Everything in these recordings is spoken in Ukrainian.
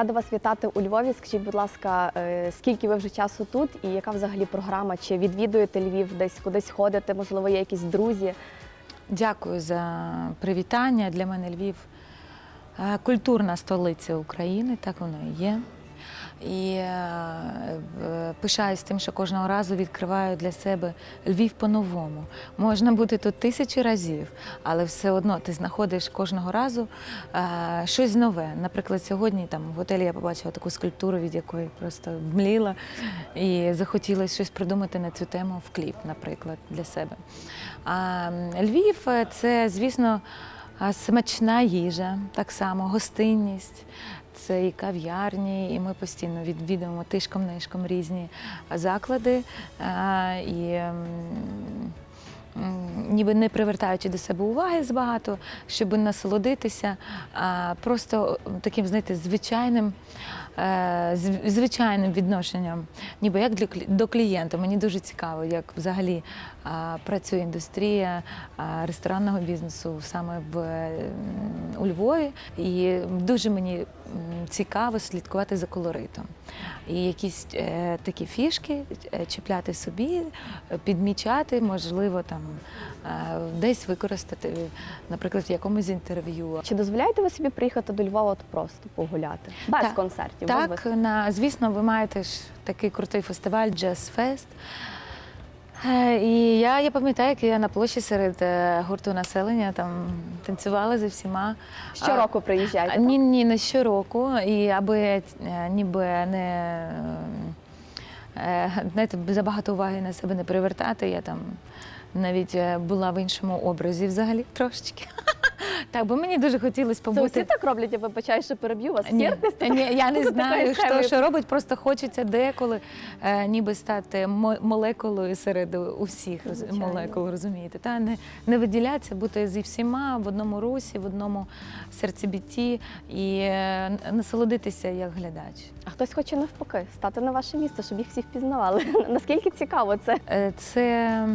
Рада вас вітати у Львові. Скажіть, будь ласка, е, скільки ви вже часу тут і яка взагалі програма? Чи відвідуєте Львів, десь кудись ходите? Можливо, є якісь друзі? Дякую за привітання. Для мене Львів е, культурна столиця України, так воно і є. І е, пишаюсь тим, що кожного разу відкриваю для себе Львів по-новому. Можна бути тут тисячі разів, але все одно ти знаходиш кожного разу е, щось нове. Наприклад, сьогодні там в готелі я побачила таку скульптуру, від якої просто мліла, і захотілося щось придумати на цю тему в кліп, наприклад, для себе. А Львів е, це, звісно, смачна їжа, так само гостинність. Це і кав'ярні, і ми постійно відвідуємо тишком-нишком різні заклади. І ніби не привертаючи до себе уваги збагато, щоб насолодитися, просто таким, знаєте, звичайним, зв- звичайним відношенням, ніби як до клієнта. Мені дуже цікаво, як взагалі працює індустрія ресторанного бізнесу саме в у Львові. І дуже мені цікаво слідкувати за колоритом. І якісь е, такі фішки е, чіпляти собі, е, підмічати, можливо, там е, десь використати, наприклад, в якомусь інтерв'ю. Чи дозволяєте ви собі приїхати до Львова от просто погуляти? Без Так, концертів? Без Так, на, звісно, ви маєте ж такий крутий фестиваль Jazz Fest. Е, І я, я пам'ятаю, як я на площі серед е, гурту населення там танцювала зі всіма. Щороку приїжджаєте? Ні, ні, не щороку. І аби е, ніби не знаєте, забагато уваги на себе не привертати, я там навіть була в іншому образі взагалі трошечки. Так, бо мені дуже хотілося Це побути. усі так роблять, я вибачаю, що переб'ю вас. Ні, ні, я не Це знаю, такою що, що робить. Просто хочеться деколи е, ніби стати мо- молекулою серед усіх роз- Звичайно. молекул, розумієте? Та не, не виділятися, бути зі всіма в одному русі, в одному серцебітті і е, насолодитися як глядач. А хтось хоче навпаки стати на ваше місце, щоб їх всі впізнавали. Наскільки цікаво це? Е, Це,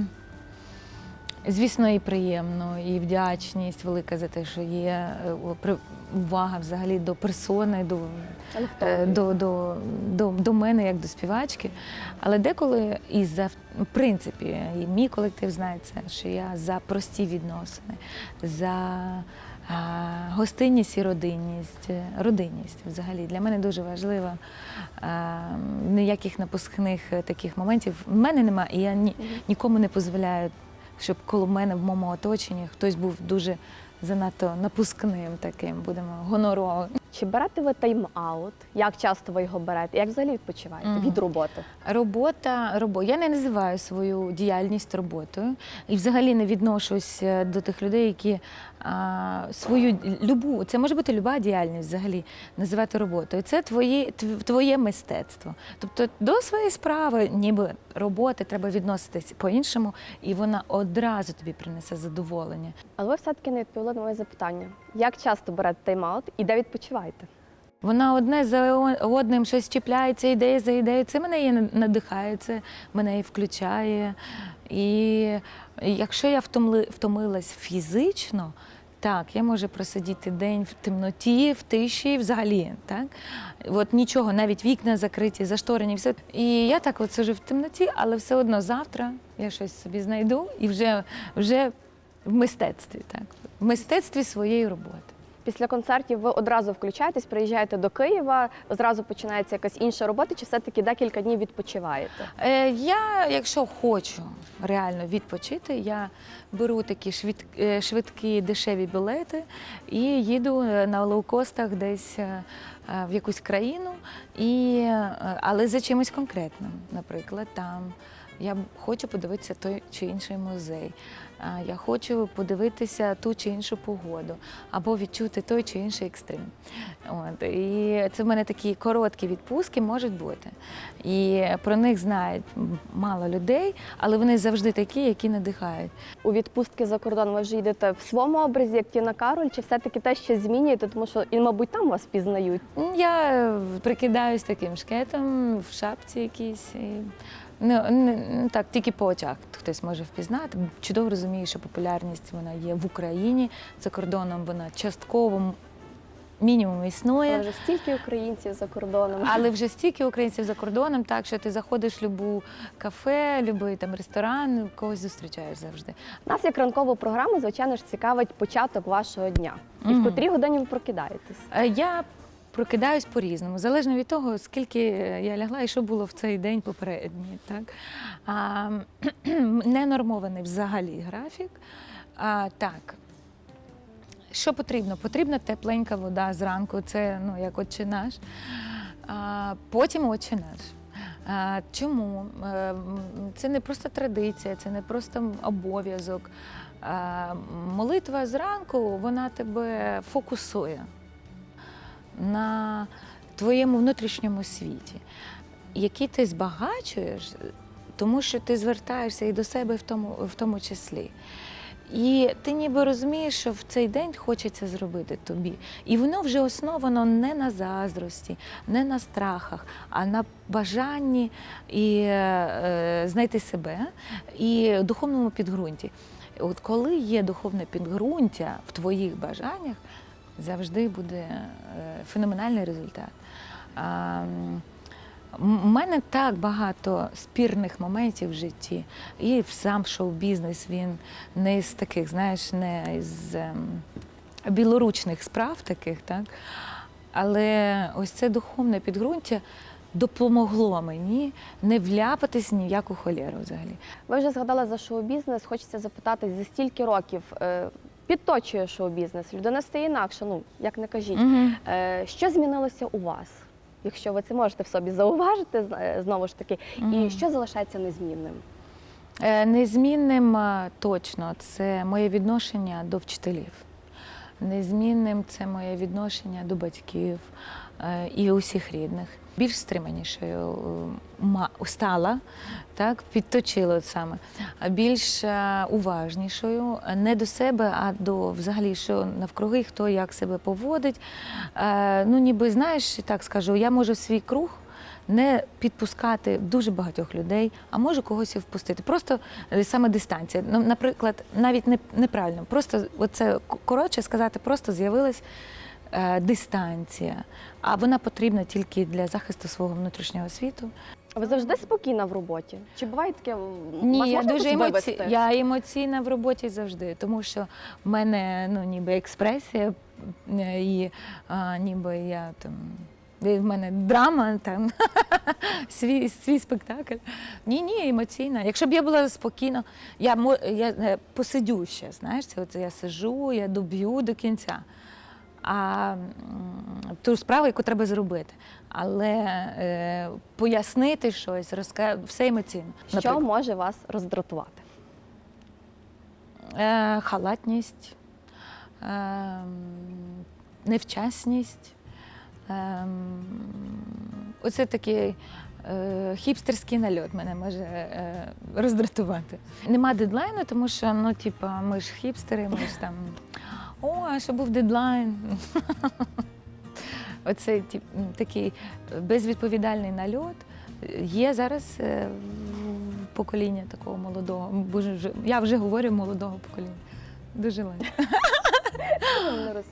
звісно, і приємно, і вдячність велика за те, що є е, увага взагалі до персони, до е, до, до, до, до мене як до співачки. Але деколи і за в принципі, і мій колектив знає це, що я за прості відносини, за а, гостинність і родинність. Родинність взагалі для мене дуже важлива. А, ніяких напускних е, таких моментів в мене немає, і я ні, нікому не дозволяю, щоб коло мене в моєму оточенні хтось був дуже занадто напускним таким, будемо гоноровим. Чи берете ви тайм-аут? Як часто ви його берете? Як взагалі відпочиваєте Мгм. від роботи? Робота, робо... я не називаю свою діяльність роботою і взагалі не відношусь е, до тих людей, які а, свою любу, це може бути люба діяльність взагалі називати роботою. Це твої, тв- твоє мистецтво. Тобто до своєї справи, ніби роботи, треба відноситись по-іншому, і вона одразу тобі принесе задоволення. Але ви все-таки не відповіли на моє запитання. Як часто берете тайм-аут і де відпочиваєте? Вона одне за одним щось чіпляється, ідея за ідеєю. Це мене і надихає, це мене і включає. І якщо я втомилась фізично, так, я можу просидіти день в темноті, в тиші, взагалі. Так? От нічого, навіть вікна закриті, зашторені, все. І я так от сижу в темноті, але все одно завтра я щось собі знайду і вже, вже в мистецтві, так, в мистецтві своєї роботи. Після концертів ви одразу включаєтесь, приїжджаєте до Києва, зразу починається якась інша робота, чи все-таки декілька днів відпочиваєте? Е, я, якщо хочу реально відпочити, я беру такі швид, е, швидкі дешеві білети і їду е, на лоукостах десь е, в якусь країну, і, але за чимось конкретним. Наприклад, там я хочу подивитися той чи інший музей. Я хочу подивитися ту чи іншу погоду, або відчути той чи інший екстрим. От, і це в мене такі короткі відпустки можуть бути. І про них знають мало людей, але вони завжди такі, які надихають. У відпустки за кордон ви вже йдете в своєму образі, як Тіна Кароль, чи все-таки те ще змінюєте, тому що і, мабуть, там вас пізнають. Я е, прикидаюсь таким шкетом в шапці якійсь. І... Ну, не, не так, тільки по очах хтось може впізнати. Чудово розумію, що популярність вона є в Україні, за кордоном вона частково мінімум існує. Але вже стільки українців за кордоном. Але вже стільки українців за кордоном, так що ти заходиш в любу кафе, любий там ресторан, когось зустрічаєш завжди. Нас як ранкову програму, звичайно ж, цікавить початок вашого дня. І в Мгм. котрій годині ви прокидаєтесь? Е, Я прокидаюсь по-різному, залежно від того, скільки я лягла і що було в цей день попередній. Так? А, ненормований взагалі графік. А, так. Що потрібно? Потрібна тепленька вода зранку, це ну, як отче наш. А, потім отче наш. А, чому? Е, Це не просто традиція, це не просто обов'язок. Молитва зранку вона тебе фокусує на твоєму внутрішньому світі, який ти збагачуєш, тому що ти звертаєшся і до себе в тому, в тому числі. І ти ніби розумієш, що в цей день хочеться зробити тобі. І воно вже основано не на заздрості, не на страхах, а на бажанні і, е, знайти себе і духовному підґрунті. От коли є духовне підґрунтя в твоїх бажаннях, завжди буде е, феноменальний результат. У мене так багато спірних моментів в житті, і сам шоу-бізнес він не з таких, знаєш, не з ем, білоручних справ таких, так? Але ось це духовне підґрунтя допомогло мені не вляпатись ні в яку холєру взагалі. Ви вже згадали за шоу-бізнес. Хочеться запитати, за стільки років е, підточує шоу-бізнес? Людина стає інакше, ну як не кажіть. Е, Що змінилося у вас? Якщо ви це можете в собі зауважити, е, знову ж таки, і що залишається незмінним? Е, Незмінним е, точно це моє відношення до вчителів. Незмінним це моє відношення до батьків е, і усіх рідних. Більш стриманішою е, стала, так, підточило саме, а більш е, уважнішою не до себе, а до взагалі, що навкруги, хто як себе поводить. Е, Ну, ніби знаєш, так скажу, я можу свій круг не підпускати дуже багатьох людей, а можу когось і впустити. Просто саме дистанція. Ну, наприклад, навіть не, неправильно, просто оце коротше сказати, просто з'явилась дистанція, а вона потрібна тільки для захисту свого внутрішнього світу. А Ви завжди спокійна в роботі? Чи буває таке? Ні, вас я дуже емоці... я емоційна в роботі завжди, тому що в мене ну, ніби експресія, е, і а, ніби я там. В мене драма, там свій, свій спектакль. Ні, ні, емоційна. Якщо б я була спокійна, я, мо- я е, посидю ще, знаєш, це я сижу, я доб'ю до кінця. А ту справу, яку треба зробити. Але е, пояснити щось, розка... все емоційно. Що Наприклад. може вас роздратувати? Е, халатність, е, невчасність. Е, оце такий е, хіпстерський нальот мене може е, роздратувати. Нема дедлайну, тому що ну, типа, ми ж хіпстери, ми ж там. А що був дедлайн. Оцей такий безвідповідальний нальот є зараз е, покоління такого молодого. Боже, я вже говорю молодого покоління. Дуже легко.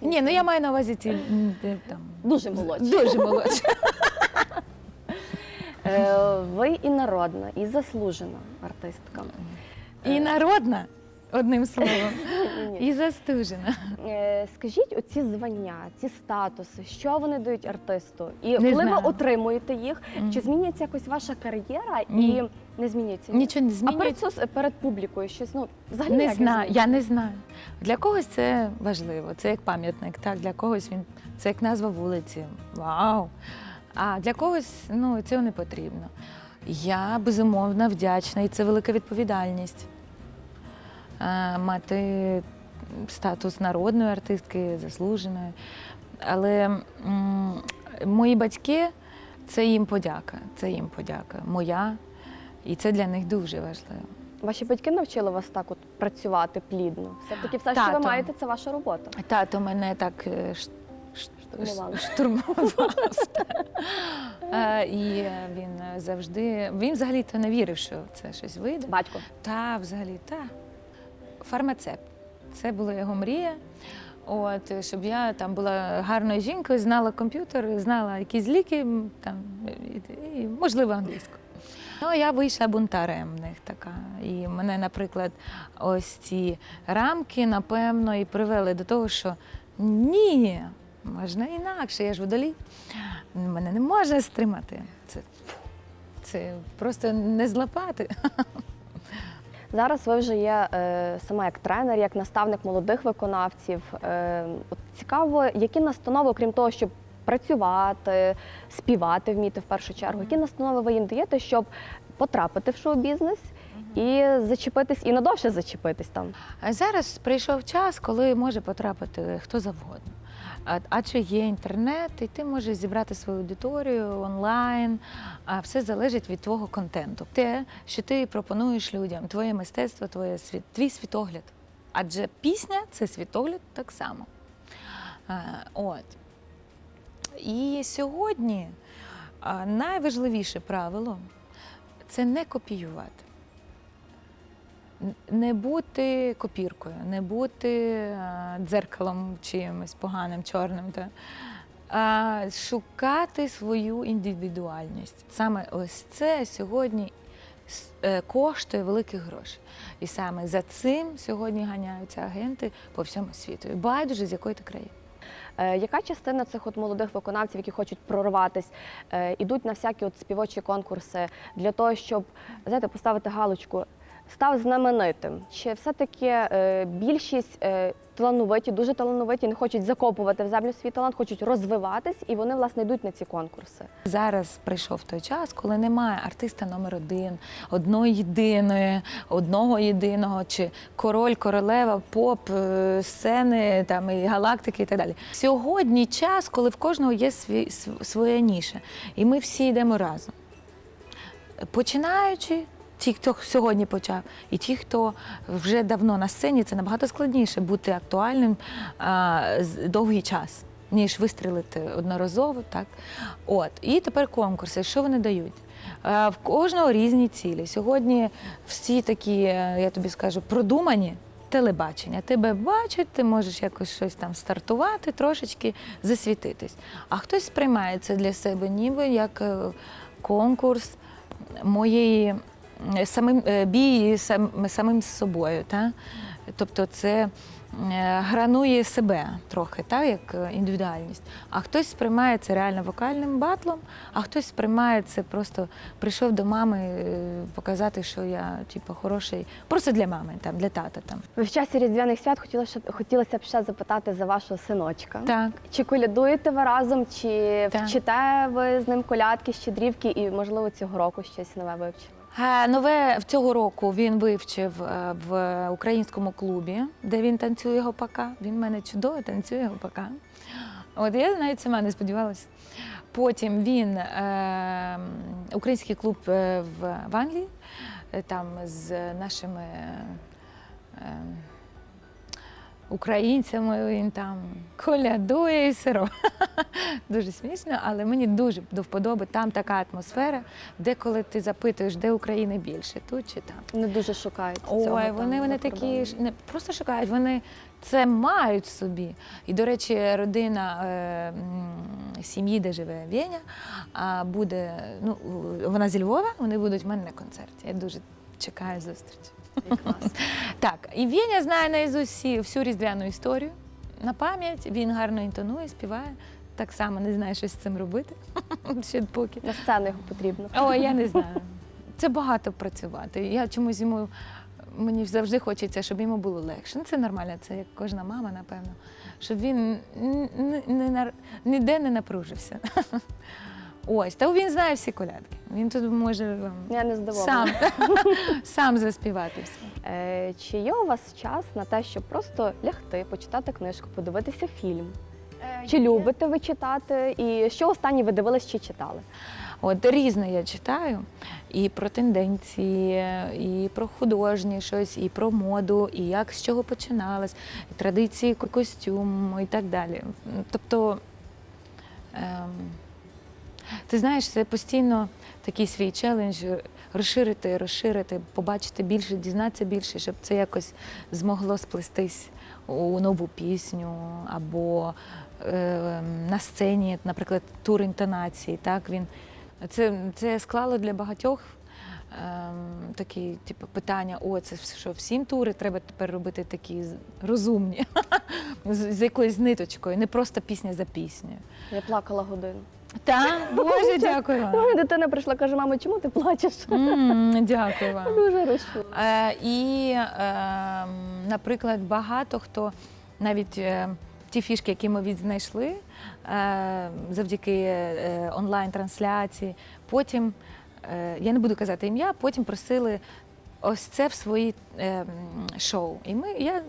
Ні, ну я маю на увазі ці там. Дуже молодші. Дуже молодші. Е, Ви і народна, і заслужена артистка. І народна, одним словом, Ні. і застужена. Е, Скажіть, оці звання, ці статуси, що вони дають артисту? І Не коли знаю. ви отримуєте їх, Мгм. чи змінюється якось ваша кар'єра Ні. і не змінюється? Нічого не А перед, сос- перед публікою щось ну взагалі Не знаю, змінюється? я не знаю. Для когось це важливо, це як пам'ятник. Так, для когось він це як назва вулиці. Вау! А для когось ну, цього не потрібно. Я безумовно вдячна, і це велика відповідальність. Е, Мати статус народної артистки, заслуженої. Але мої батьки це їм подяка. Це їм подяка. Моя. І це для них дуже важливо. Ваші батьки навчили вас так от працювати плідно. Все таки, все, що ви маєте, це ваша робота. Тато мене так е, ш- ш- Штурмували. штурмував. Е, І він завжди. Він взагалі-то не вірив, що це щось вийде. Батько. Та, взагалі, та. Фармацепт. Це була його мрія. От, щоб я там була гарною жінкою, знала комп'ютер, знала якісь ліки, там, і, і, можливо, англійську. Ну, я вийшла бунтарем в них така. І мене, наприклад, ось ці рамки, напевно, і привели до того, що ні, можна інакше, я ж водолій. Мене не можна стримати. Це, це просто не злапати. Зараз ви вже є е, саме як тренер, як наставник молодих виконавців. Е, от цікаво, які настанови, окрім того, щоб працювати, співати вміти в першу чергу, які настанови ви їм даєте, щоб потрапити в шоу-бізнес і зачепитись, і надовше зачепитись там. Зараз прийшов час, коли може потрапити хто завгодно. Адже є інтернет, і ти можеш зібрати свою аудиторію онлайн. А все залежить від твого контенту. Те, що ти пропонуєш людям, твоє мистецтво, твоє світ, твій світогляд. Адже пісня це світогляд так само. От. І сьогодні найважливіше правило це не копіювати. Не бути копіркою, не бути е, дзеркалом чимось поганим, чорним, та, а шукати свою індивідуальність. Саме ось це сьогодні е, коштує великих грошей. І саме за цим сьогодні ганяються агенти по всьому світу. І байдуже, з якої ти країни. Е, яка частина цих от молодих виконавців, які хочуть прорватись, е, ідуть на всякі от співочі конкурси для того, щоб знаєте, поставити галочку, став знаменитим? Чи все-таки е, більшість е, талановиті, дуже талановиті, не хочуть закопувати в землю свій талант, хочуть розвиватись, і вони власне йдуть на ці конкурси? Зараз прийшов той час, коли немає артиста номер один, одної єдиної, одного єдиного, чи король, королева, поп, е, сцени там і галактики і так далі. Сьогодні час, коли в кожного є свій, св- своя ніша, і ми всі йдемо разом. Починаючи. Ті, хто сьогодні почав, і ті, хто вже давно на сцені, це набагато складніше бути актуальним а, довгий час, ніж вистрілити одноразово. Так? От. І тепер конкурси. Що вони дають? Е, В кожного різні цілі. Сьогодні всі такі, е, я тобі скажу, продумані. Телебачення. Тебе бачать, ти можеш якось щось там стартувати, трошечки засвітитись. А хтось сприймає це для себе ніби як е, конкурс моєї самим е, бій сам, самим з собою. Та? Тобто це е, гранує себе трохи, та, як е, індивідуальність. А хтось сприймає це реально вокальним батлом, а хтось сприймає це просто прийшов до мами е, показати, що я типу, хороший, просто для мами, там, для тата. Там. Ви в часі різдвяних свят хотіла хотілося б ще запитати за вашого синочка. Так. Чи колядуєте ви разом, чи Так. вчите ви з ним колядки, щедрівки, і можливо цього року щось нове вивчили? Е, Нове цього року він вивчив е, в українському клубі, де він танцює гопака. Він в мене чудово танцює гопака. От я навіть сама не сподівалася. Потім він е, український клуб е, в, Англії, там з нашими е, українцями він там колядує і робить. Дуже смішно, але мені дуже до вподоби там така атмосфера, де коли ти запитуєш, де України більше, тут чи там. Не дуже шукають. Ой, цього вони, вони такі ж не просто шукають, вони це мають в собі. І, до речі, родина е, сім'ї, де живе Веня, а буде, ну, вона зі Львова, вони будуть в мене на концерті. Я дуже чекаю зустрічі. Так, і Веня знає наизусть всі- всю різдвяну історію на пам'ять. Він гарно інтонує, співає. Так само не знає, що з цим робити. Ще поки. На сцену його потрібно. О, я не знаю. Це багато працювати. Я чомусь йому мені завжди хочеться, щоб йому було легше. Ну, це нормально, це як кожна мама, напевно. Щоб він ніде не напружився. Ось, та він знає всі колядки. Він тут може вам Я не здивована. сам, сам заспівати все. Е, чи є у вас час на те, щоб просто лягти, почитати книжку, подивитися фільм? Чи любите ви читати? І що останнє ви дивились чи читали? От різне я читаю і про тенденції, і про художнє щось, і про моду, і як з чого починалось, і традиції ко- костюму і так далі. Тобто, ем, ти знаєш, це постійно такий свій челендж розширити, розширити, побачити більше, дізнатися більше, щоб це якось змогло сплестись у нову пісню або е, на сцені, наприклад, тур інтонації. Так, він, це, це склало для багатьох ем, такі типу, питання: о, це що всім тури треба тепер робити такі розумні, з, з якоюсь ниточкою, не просто пісня за піснею. Я плакала годину. Так, Боже, дякую вам. мене дитина прийшла, каже, мамо, чому ти плачеш? М, Дякую вам. Дуже розчула. Е, і, е, наприклад, багато хто навіть е, ті фішки, які ми відзнайшли е, завдяки е, онлайн-трансляції, потім, е, я не буду казати ім'я, потім просили. Ось це в свої е, шоу. І ми я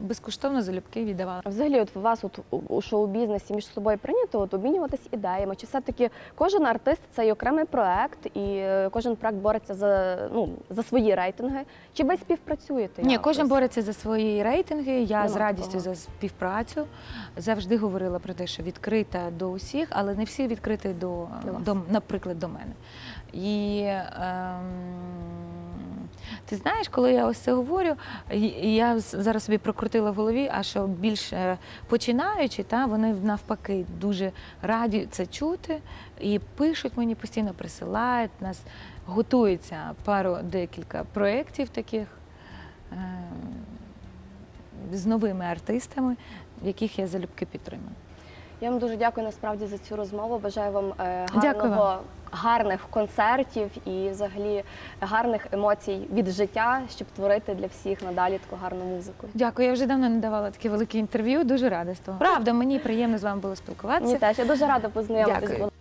безкоштовно залюбки віддавала. Взагалі, от у вас от у- шоу-бізнесі між собою прийнято от обмінюватись ідеями? Чи все-таки кожен артист це окремий проект, і е, кожен проект бореться за ну за свої рейтинги? Чи ви співпрацюєте? Ні, якось? кожен бореться за свої рейтинги. Я Нема з радістю такого. за співпрацю завжди говорила про те, що відкрита до усіх, але не всі відкриті до, До до наприклад, до мене. І ем, ти знаєш, коли я ось це говорю, я зараз собі прокрутила в голові, а що більш е, починаючи, та вони навпаки дуже раді це чути і пишуть мені постійно, присилають нас. Готується пару декілька проєктів таких е, з новими артистами, яких я залюбки підтримую. Я вам дуже дякую насправді за цю розмову. Бажаю вам е, Дякую гарного, гарних концертів і взагалі гарних емоцій від життя, щоб творити для всіх надалі таку гарну музику. Дякую, я вже давно не давала таке велике інтерв'ю. Дуже рада з того. Правда, мені приємно з вами було спілкуватися. Мені теж я дуже рада була.